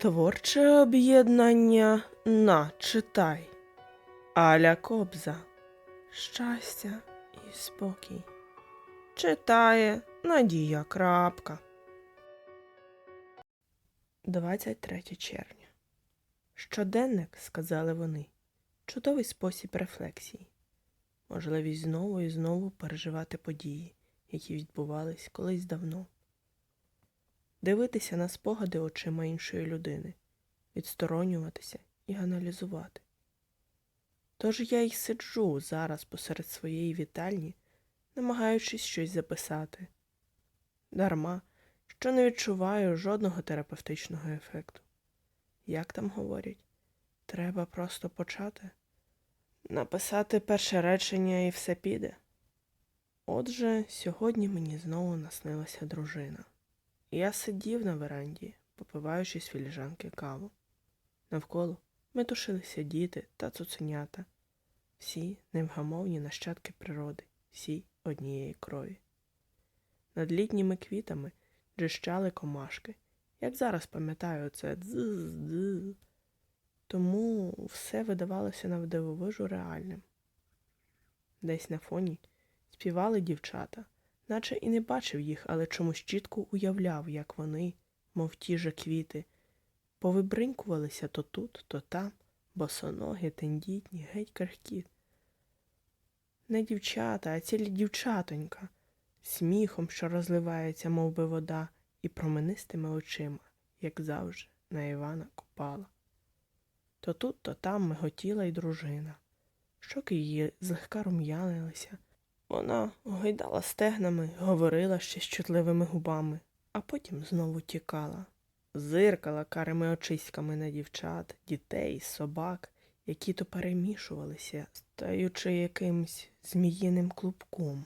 Творче об'єднання на читай. Аля Кобза. Щастя і спокій. Читає Надія Крапка. 23 червня. Щоденник, сказали вони, чудовий спосіб рефлексії. Можливість знову і знову переживати події, які відбувались колись давно дивитися на спогади очима іншої людини, відсторонюватися і аналізувати. Тож я й сиджу зараз посеред своєї вітальні, намагаючись щось записати. Дарма, що не відчуваю жодного терапевтичного ефекту. Як там говорять, треба просто почати, написати перше речення і все піде. Отже, сьогодні мені знову наснилася дружина. Я сидів на веранді, попиваючи з філіжанки каву. Навколо метушилися діти та цуценята, всі невгамовні нащадки природи, всі однієї крові. Над літніми квітами джищали комашки, як зараз пам'ятаю це дз-дз. Тому все видавалося навдивовижу реальним. Десь на фоні співали дівчата наче і не бачив їх, але чомусь чітко уявляв, як вони, мов ті же квіти, повибринькувалися то тут, то там, босоногі, тендітні, геть крихкі. Не дівчата, а цілі дівчатонька, сміхом, що розливається, мов би вода, і променистими очима, як завжди, на Івана Купала. То тут, то там миготіла й дружина. Щоки її злегка рум'янилися, вона гойдала стегнами, говорила ще з чутливими губами, а потім знову тікала, зиркала карими очиськами на дівчат, дітей, собак, які то перемішувалися, стаючи якимсь зміїним клубком.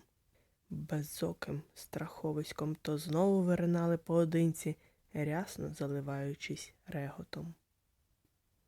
Безоким страховиськом то знову виринали поодинці, рясно заливаючись реготом.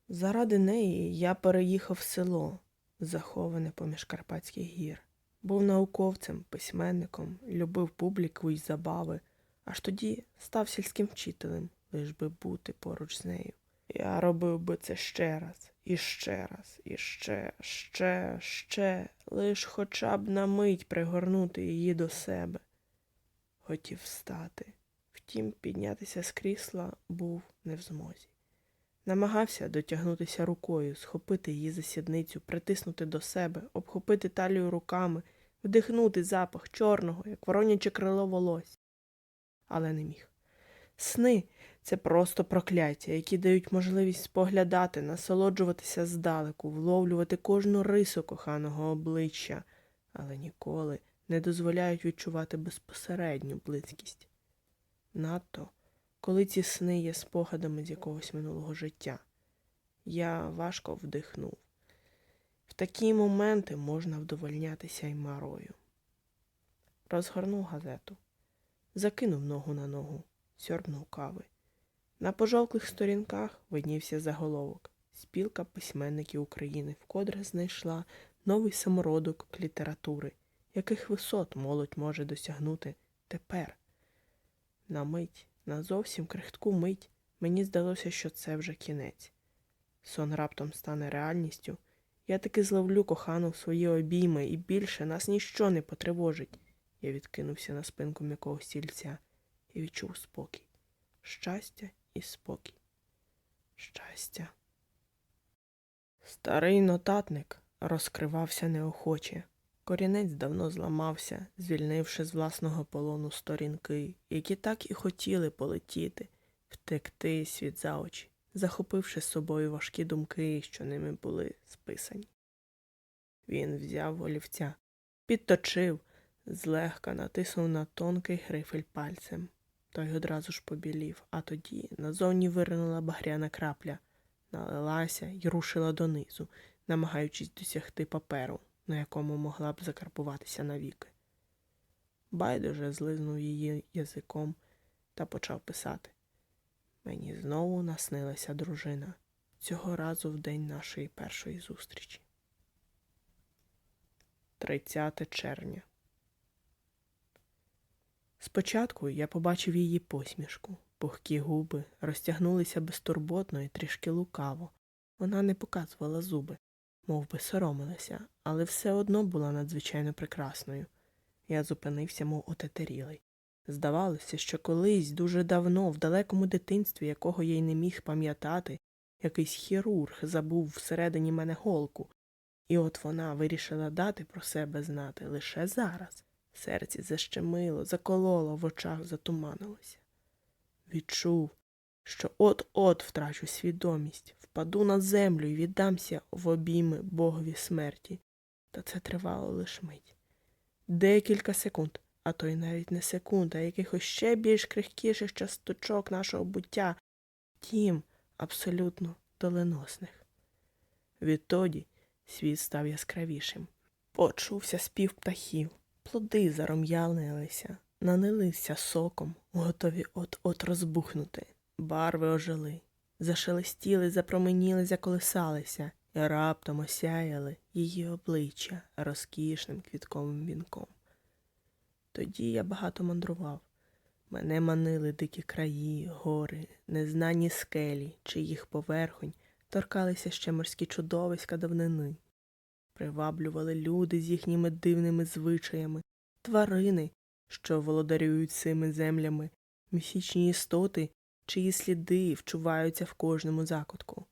Заради неї я переїхав в село, заховане поміж Карпатських гір. Був науковцем, письменником, любив публіку й забави, аж тоді став сільським вчителем, лиш би бути поруч з нею. Я робив би це ще раз, і ще раз, і ще, ще, ще, лиш хоча б на мить пригорнути її до себе. Хотів встати. Втім, піднятися з крісла був не в змозі. Намагався дотягнутися рукою, схопити її за сідницю, притиснути до себе, обхопити талію руками, вдихнути запах чорного, як вороняче крило волосся. Але не міг. Сни це просто прокляття, які дають можливість споглядати, насолоджуватися здалеку, вловлювати кожну рису коханого обличчя, але ніколи не дозволяють відчувати безпосередню близькість. Надто коли ці сни є спогадами з якогось минулого життя. Я важко вдихнув. В такі моменти можна вдовольнятися й марою. Розгорнув газету, закинув ногу на ногу, сьорбнув кави. На пожовклих сторінках виднівся заголовок Спілка письменників України вкотре знайшла новий самородок літератури, яких висот молодь може досягнути тепер. На мить на зовсім крихтку мить мені здалося, що це вже кінець. Сон раптом стане реальністю. Я таки зловлю кохану в свої обійми, і більше нас ніщо не потривожить. Я відкинувся на спинку м'якого стільця і відчув спокій. Щастя і спокій. Щастя. Старий нотатник розкривався неохоче. Корінець давно зламався, звільнивши з власного полону сторінки, які так і хотіли полетіти, втекти світ за очі, захопивши з собою важкі думки, що ними були списані. Він взяв олівця, підточив, злегка натиснув на тонкий грифель пальцем. Той одразу ж побілів, а тоді назовні виринула багряна крапля, налилася й рушила донизу, намагаючись досягти паперу на якому могла б закарбуватися навіки. Байдуже злизнув її язиком та почав писати. Мені знову наснилася дружина цього разу в день нашої першої зустрічі. 30 червня. Спочатку я побачив її посмішку, Пухкі губи розтягнулися безтурботно і трішки лукаво. Вона не показувала зуби, мов би соромилася, але все одно була надзвичайно прекрасною. Я зупинився, мов отетерілий. Здавалося, що колись дуже давно, в далекому дитинстві, якого я й не міг пам'ятати, якийсь хірург забув всередині мене голку, і от вона вирішила дати про себе знати лише зараз. Серці защемило, закололо, в очах затуманилося. Відчув, що от-от втрачу свідомість, впаду на землю і віддамся в обійми богові смерті. Та це тривало лиш мить. Декілька секунд, а то й навіть не секунд, а якихось ще більш крихкіших часточок нашого буття, тім абсолютно доленосних. Відтоді світ став яскравішим. Почувся спів птахів, плоди заром'ялилися, нанилися соком, готові от-от розбухнути. Барви ожили, зашелестіли, запроменіли, заколисалися і раптом осяяли її обличчя розкішним квітковим вінком. Тоді я багато мандрував. Мене манили дикі краї, гори, незнані скелі, чиїх поверхонь торкалися ще морські чудовиська давнини. Приваблювали люди з їхніми дивними звичаями, тварини, що володарюють цими землями, міфічні істоти, чиї сліди вчуваються в кожному закутку.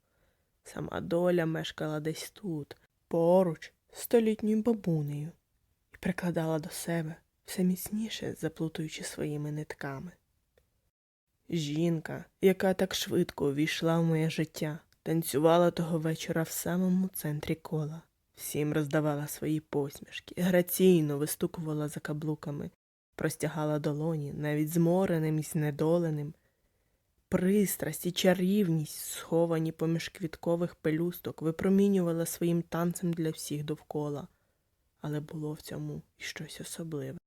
Сама доля мешкала десь тут, поруч, столітньою бабунею, і прикладала до себе все міцніше заплутуючи своїми нитками. Жінка, яка так швидко увійшла в моє життя, танцювала того вечора в самому центрі кола, всім роздавала свої посмішки, граційно вистукувала за каблуками, простягала долоні, навіть змореним і знедоленим. Пристрасть і чарівність, сховані поміж квіткових пелюсток, випромінювала своїм танцем для всіх довкола. Але було в цьому і щось особливе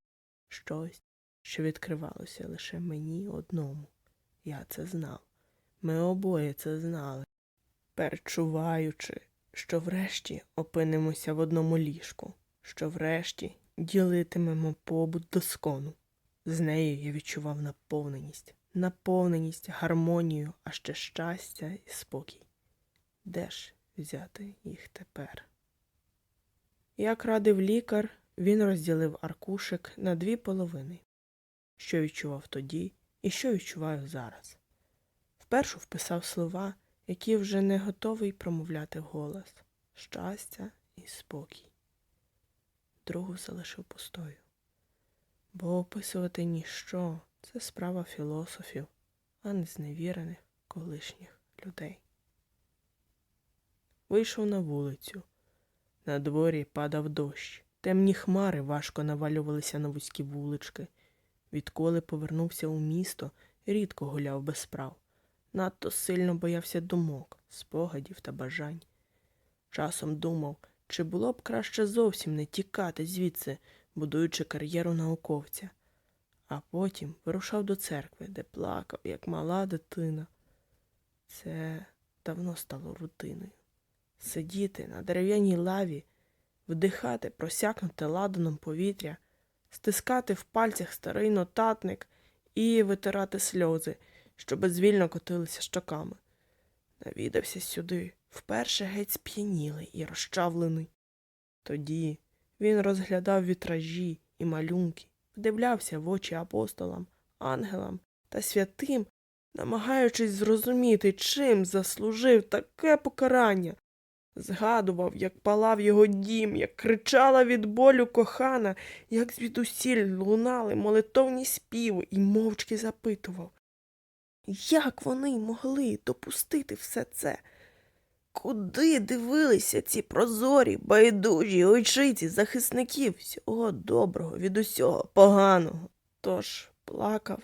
щось, що відкривалося лише мені одному. Я це знав. Ми обоє це знали, перечуваючи, що врешті опинимося в одному ліжку, що врешті ділитимемо побут до скону. З нею я відчував наповненість, наповненість, гармонію, а ще щастя і спокій. Де ж взяти їх тепер? Як радив лікар, він розділив аркушик на дві половини, що відчував тоді і що відчуваю зараз. Впершу вписав слова, які вже не готовий промовляти голос щастя і спокій. Другу залишив пустою, бо описувати ніщо це справа філософів, а не зневірених колишніх людей. Вийшов на вулицю. На дворі падав дощ. Темні хмари важко навалювалися на вузькі вулички. Відколи повернувся у місто, рідко гуляв без справ. Надто сильно боявся думок, спогадів та бажань. Часом думав, чи було б краще зовсім не тікати звідси, будуючи кар'єру науковця, а потім вирушав до церкви, де плакав, як мала дитина. Це давно стало рутиною. Сидіти на дерев'яній лаві вдихати просякнуте ладаном повітря, стискати в пальцях старий нотатник і витирати сльози, що безвільно котилися щоками. Навідався сюди, вперше геть сп'янілий і розчавлений. Тоді він розглядав вітражі і малюнки, вдивлявся в очі апостолам, ангелам та святим, намагаючись зрозуміти, чим заслужив таке покарання. Згадував, як палав його дім, як кричала від болю кохана, як звідусіль лунали молитовні співи і мовчки запитував. Як вони могли допустити все це? Куди дивилися ці прозорі, байдужі ойчиці захисників всього доброго від усього поганого? Тож плакав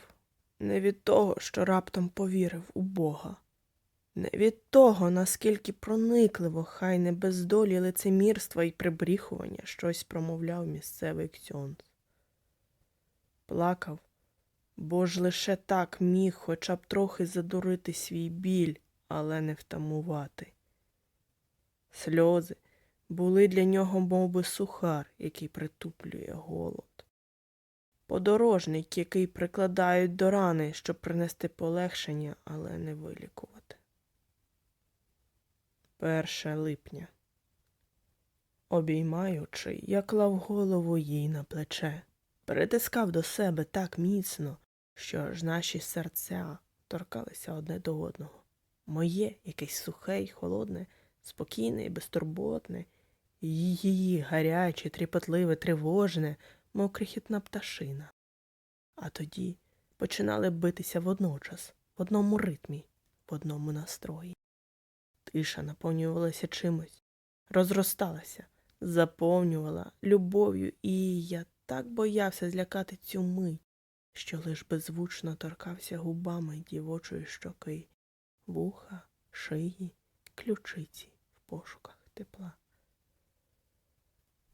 не від того, що раптом повірив у Бога. Не від того, наскільки проникливо, хай не без долі лицемірства і прибріхування щось промовляв місцевий ксьонз. Плакав, бо ж лише так міг хоча б трохи задурити свій біль, але не втамувати. Сльози були для нього мов би, сухар, який притуплює голод. подорожник, який прикладають до рани, щоб принести полегшення, але не вилікувати. 1 липня. Обіймаючи, я клав голову їй на плече, притискав до себе так міцно, що аж наші серця торкалися одне до одного. Моє якесь сухе й холодне, спокійне і безтурботне, її гаряче, тріпотливе, тривожне, мов крихітна пташина. А тоді починали битися водночас, в одному ритмі, в одному настрої. Тиша наповнювалася чимось, розросталася, заповнювала любов'ю, і я так боявся злякати цю мить, що лиш беззвучно торкався губами дівочої щоки, вуха, шиї, ключиці в пошуках тепла.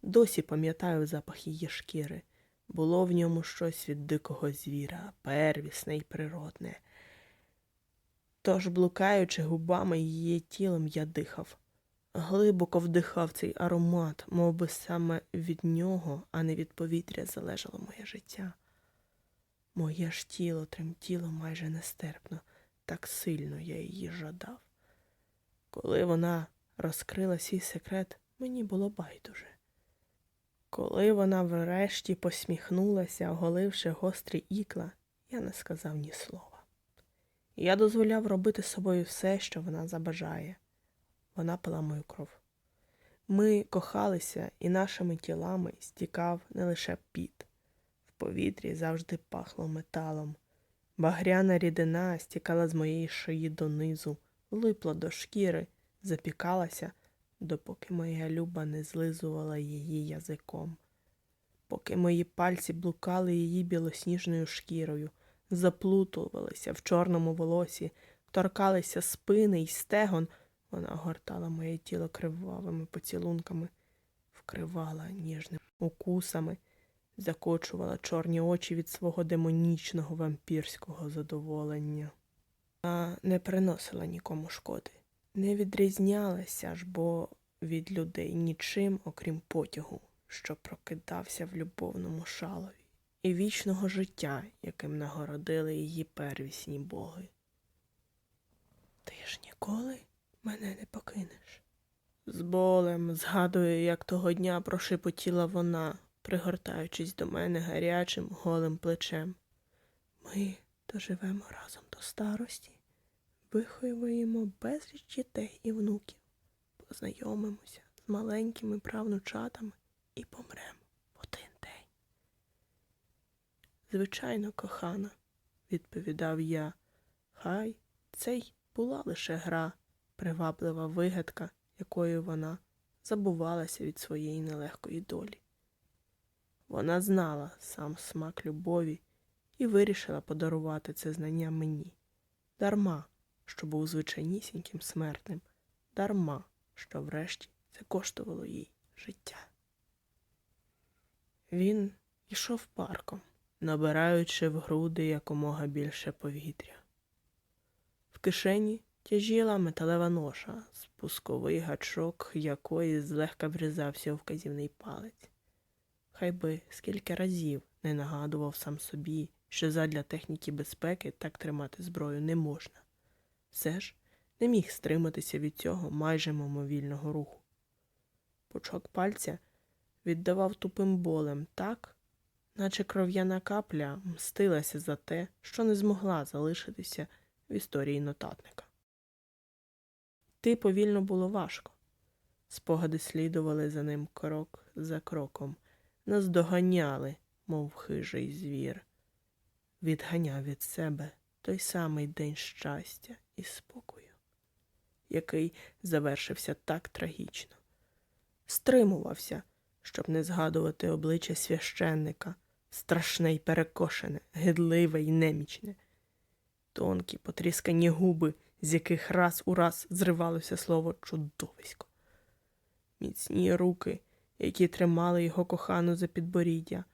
Досі пам'ятаю запах її шкіри. Було в ньому щось від дикого звіра, первісне й природне. Тож, блукаючи губами її тілом, я дихав. Глибоко вдихав цей аромат, мов би саме від нього, а не від повітря залежало моє життя. Моє ж тіло тремтіло майже нестерпно, так сильно я її жадав. Коли вона розкрила свій секрет, мені було байдуже. Коли вона врешті посміхнулася, оголивши гострі ікла, я не сказав ні слова. Я дозволяв робити з собою все, що вона забажає. Вона пила мою кров. Ми кохалися, і нашими тілами стікав не лише піт. В повітрі завжди пахло металом. Багряна рідина стікала з моєї шиї донизу, липла до шкіри, запікалася, допоки моя люба не злизувала її язиком. Поки мої пальці блукали її білосніжною шкірою, заплутувалися в чорному волосі, торкалися спини й стегон, вона огортала моє тіло кривавими поцілунками, вкривала ніжними укусами, закочувала чорні очі від свого демонічного вампірського задоволення. Вона не приносила нікому шкоди, не відрізнялася ж бо від людей нічим, окрім потягу, що прокидався в любовному шалові, і вічного життя, яким нагородили її первісні боги. Ти ж ніколи мене не покинеш. З болем згадую, як того дня прошепотіла вона, пригортаючись до мене гарячим голим плечем. Ми доживемо разом до старості, виховуємо безліч дітей і внуків, познайомимося з маленькими правнучатами і помремо в один день. Звичайно, кохана, відповідав я, хай це й була лише гра приваблива вигадка, якою вона забувалася від своєї нелегкої долі. Вона знала сам смак любові і вирішила подарувати це знання мені, дарма, що був звичайнісіньким смертним, дарма, що врешті це коштувало їй життя. Він йшов парком, набираючи в груди якомога більше повітря. В кишені тяжіла металева ноша, спусковий гачок якої злегка врізався у вказівний палець. Хай би скільки разів не нагадував сам собі, що задля техніки безпеки так тримати зброю не можна. Все ж не міг стриматися від цього майже мимовільного руху. Пучок пальця віддавав тупим болем так, наче кров'яна капля мстилася за те, що не змогла залишитися в історії нотатника. Йти повільно було важко. Спогади слідували за ним крок за кроком, нас доганяли, мов хижий звір, відганяв від себе той самий день щастя і спокою, який завершився так трагічно, стримувався, щоб не згадувати обличчя священника, страшне й перекошене, гидливе й немічне, тонкі потріскані губи з яких раз у раз зривалося слово чудовисько. Міцні руки, які тримали його кохану за підборіддя,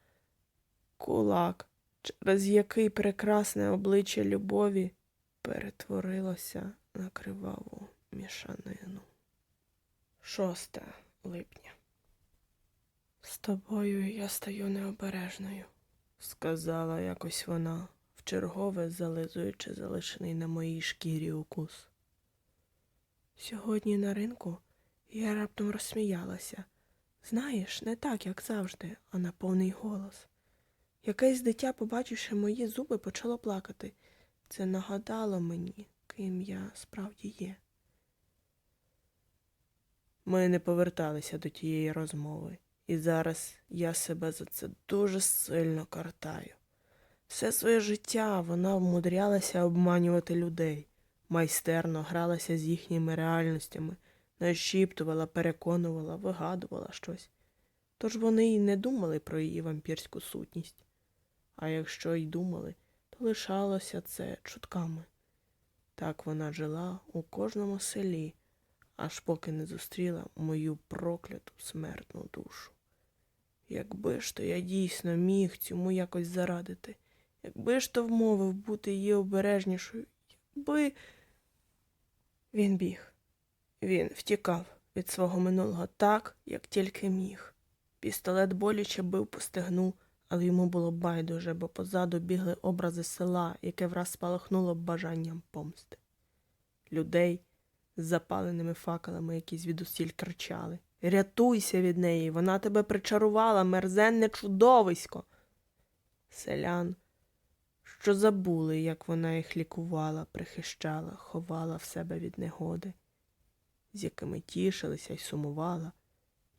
кулак, через який прекрасне обличчя любові перетворилося на криваву мішанину. 6 липня. З тобою я стаю необережною. сказала якось вона, вчергове зализуючи залишений на моїй шкірі укус. Сьогодні на ринку я раптом розсміялася. Знаєш, не так, як завжди, а на повний голос. Якесь дитя, побачивши мої зуби, почало плакати. Це нагадало мені, ким я справді є. Ми не поверталися до тієї розмови, і зараз я себе за це дуже сильно картаю. Все своє життя вона вмудрялася обманювати людей, майстерно гралася з їхніми реальностями, нашіптувала, переконувала, вигадувала щось. Тож вони й не думали про її вампірську сутність. А якщо й думали, то лишалося це чутками. Так вона жила у кожному селі, аж поки не зустріла мою прокляту смертну душу. Якби ж то я дійсно міг цьому якось зарадити, якби ж то вмовив бути її обережнішою, якби він біг. Він втікав від свого минулого так, як тільки міг. Пістолет боляче бив по стегну, але йому було байдуже, бо позаду бігли образи села, яке враз спалахнуло бажанням помсти. Людей з запаленими факелами, які звідусіль кричали. Рятуйся від неї, вона тебе причарувала, мерзенне чудовисько. Селян, що забули, як вона їх лікувала, прихищала, ховала в себе від негоди, з якими тішилися й сумувала,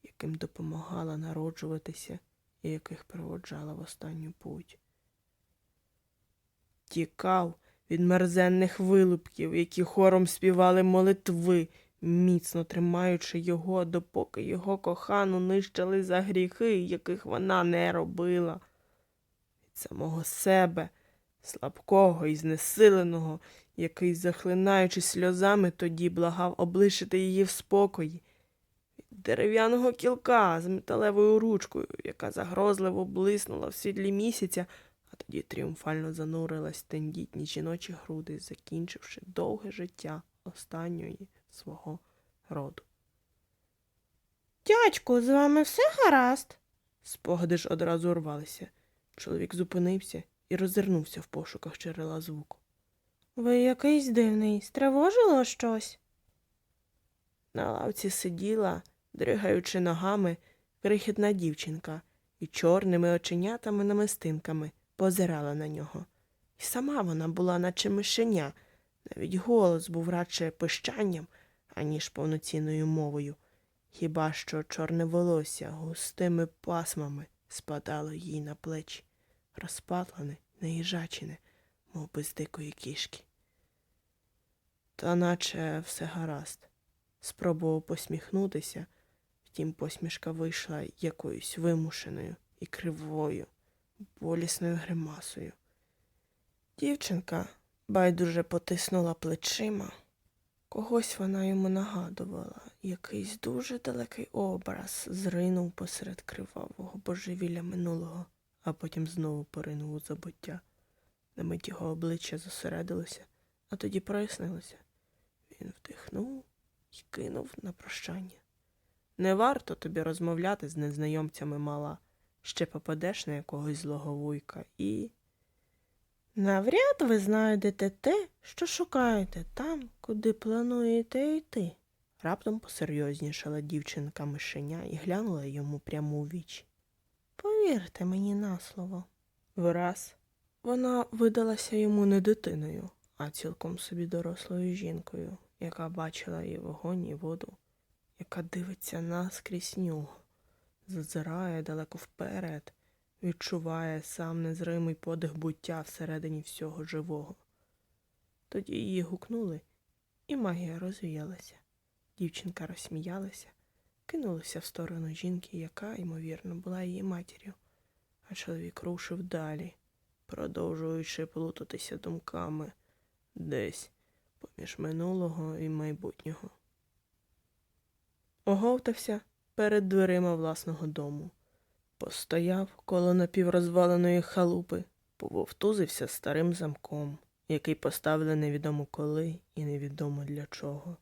яким допомагала народжуватися і яких проводжала в останню путь. Тікав від мерзенних вилупків, які хором співали молитви, міцно тримаючи його, допоки його кохану нищили за гріхи, яких вона не робила. Від самого себе, слабкого і знесиленого, який, захлинаючись сльозами, тоді благав облишити її в спокої, від дерев'яного кілка з металевою ручкою, яка загрозливо блиснула в світлі місяця, а тоді тріумфально занурилась тендітні жіночі груди, закінчивши довге життя останньої свого роду. Дядьку, з вами все гаразд? Спогади ж одразу урвалися. Чоловік зупинився і роззирнувся в пошуках джерела звуку. Ви якийсь дивний, стривожило щось? На лавці сиділа, дригаючи ногами, крихітна дівчинка і чорними оченятами намистинками позирала на нього. І сама вона була, наче мишеня, навіть голос був радше пищанням, аніж повноцінною мовою. Хіба що чорне волосся густими пасмами спадало їй на плечі, розпатлене, наїжачене, мов би з дикої кішки. Та наче все гаразд. Спробував посміхнутися, втім посмішка вийшла якоюсь вимушеною і кривою, болісною гримасою. Дівчинка байдуже потиснула плечима. Когось вона йому нагадувала, якийсь дуже далекий образ зринув посеред кривавого божевілля минулого, а потім знову поринув у забуття. На мить його обличчя зосередилося, а тоді прояснилося. Він вдихнув і кинув на прощання. Не варто тобі розмовляти з незнайомцями мала, ще попадеш на якогось злого вуйка і. Навряд ви знайдете те, що шукаєте там, куди плануєте йти. Раптом посерйознішала дівчинка мишеня і глянула йому прямо у вічі. Повірте мені на слово. Враз вона видалася йому не дитиною, а цілком собі дорослою жінкою, яка бачила і вогонь, і воду, яка дивиться наскрізь нього, зазирає далеко вперед, відчуває сам незримий подих буття всередині всього живого. Тоді її гукнули, і магія розвіялася. Дівчинка розсміялася, кинулася в сторону жінки, яка, ймовірно, була її матір'ю, а чоловік рушив далі, продовжуючи плутатися думками десь поміж минулого і майбутнього. Оговтався перед дверима власного дому, постояв коло напіврозваленої халупи, пововтузився старим замком, який поставили невідомо коли і невідомо для чого.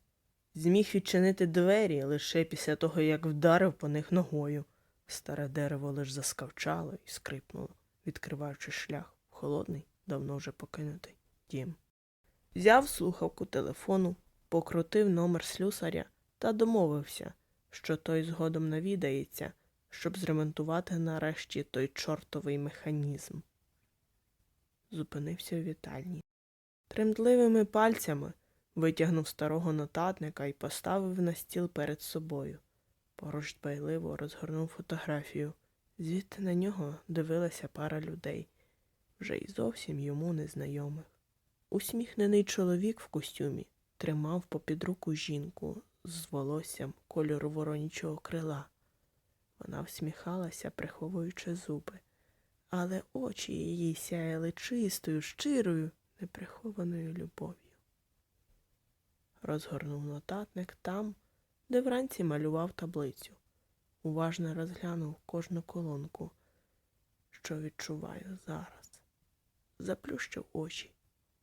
Зміг відчинити двері лише після того, як вдарив по них ногою. Старе дерево лиш заскавчало і скрипнуло, відкриваючи шлях в холодний, давно вже покинутий дім. Взяв слухавку телефону, покрутив номер слюсаря та домовився, що той згодом навідається, щоб зремонтувати нарешті той чортовий механізм. Зупинився у вітальні. Тремтливими пальцями витягнув старого нотатника і поставив на стіл перед собою. Поруч дбайливо розгорнув фотографію. Звідти на нього дивилася пара людей, вже й зовсім йому незнайомих. Усміхнений чоловік в костюмі тримав попід руку жінку з волоссям кольору воронячого крила. Вона всміхалася, приховуючи зуби, але очі її сяяли чистою, щирою, неприхованою любов'ю. Розгорнув нотатник там, де вранці малював таблицю. Уважно розглянув кожну колонку, що відчуваю зараз. Заплющив очі,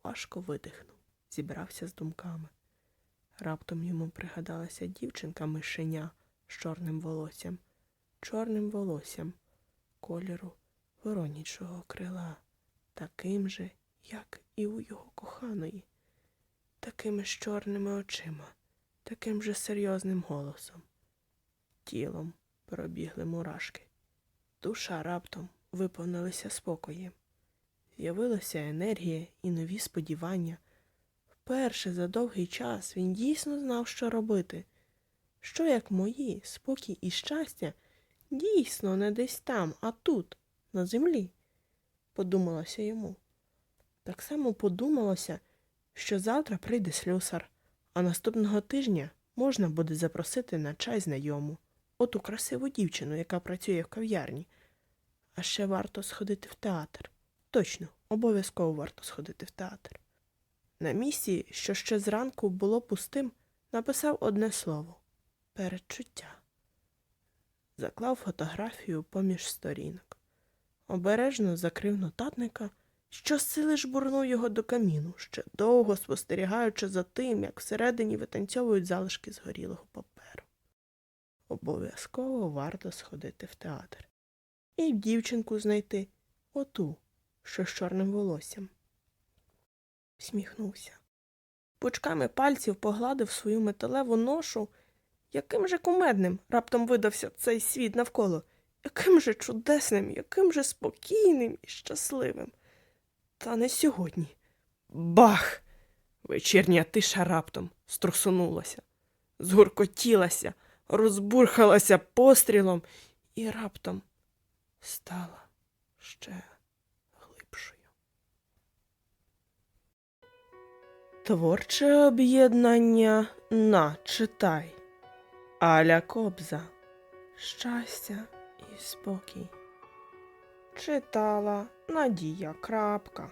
важко видихнув, зібрався з думками. Раптом йому пригадалася дівчинка мишеня з чорним волоссям, чорним волоссям, кольору воронячого крила, таким же, як і у його коханої, такими ж чорними очима, таким же серйозним голосом. Тілом пробігли мурашки. Душа раптом виповнилася спокоєм. З'явилася енергія і нові сподівання. Вперше за довгий час він дійсно знав, що робити. Що, як мої, спокій і щастя, дійсно не десь там, а тут, на землі, подумалося йому. Так само подумалося, що завтра прийде слюсар, а наступного тижня можна буде запросити на чай знайому, оту красиву дівчину, яка працює в кав'ярні. А ще варто сходити в театр. Точно, обов'язково варто сходити в театр. На місці, що ще зранку було пустим, написав одне слово передчуття. Заклав фотографію поміж сторінок. Обережно закрив нотатника, що сили жбурнув його до каміну, ще довго спостерігаючи за тим, як всередині витанцьовують залишки згорілого паперу. Обов'язково варто сходити в театр. І дівчинку знайти оту, що з чорним волоссям. Всміхнувся. Пучками пальців погладив свою металеву ношу. Яким же кумедним раптом видався цей світ навколо, яким же чудесним, яким же спокійним і щасливим. Та не сьогодні. Бах! Вечірня тиша раптом струсунулася, згуркотілася, розбурхалася пострілом і раптом стала ще глибшою. Творче об'єднання на читай. Аля Кобза. Щастя і спокій. Читала Надія Крапка.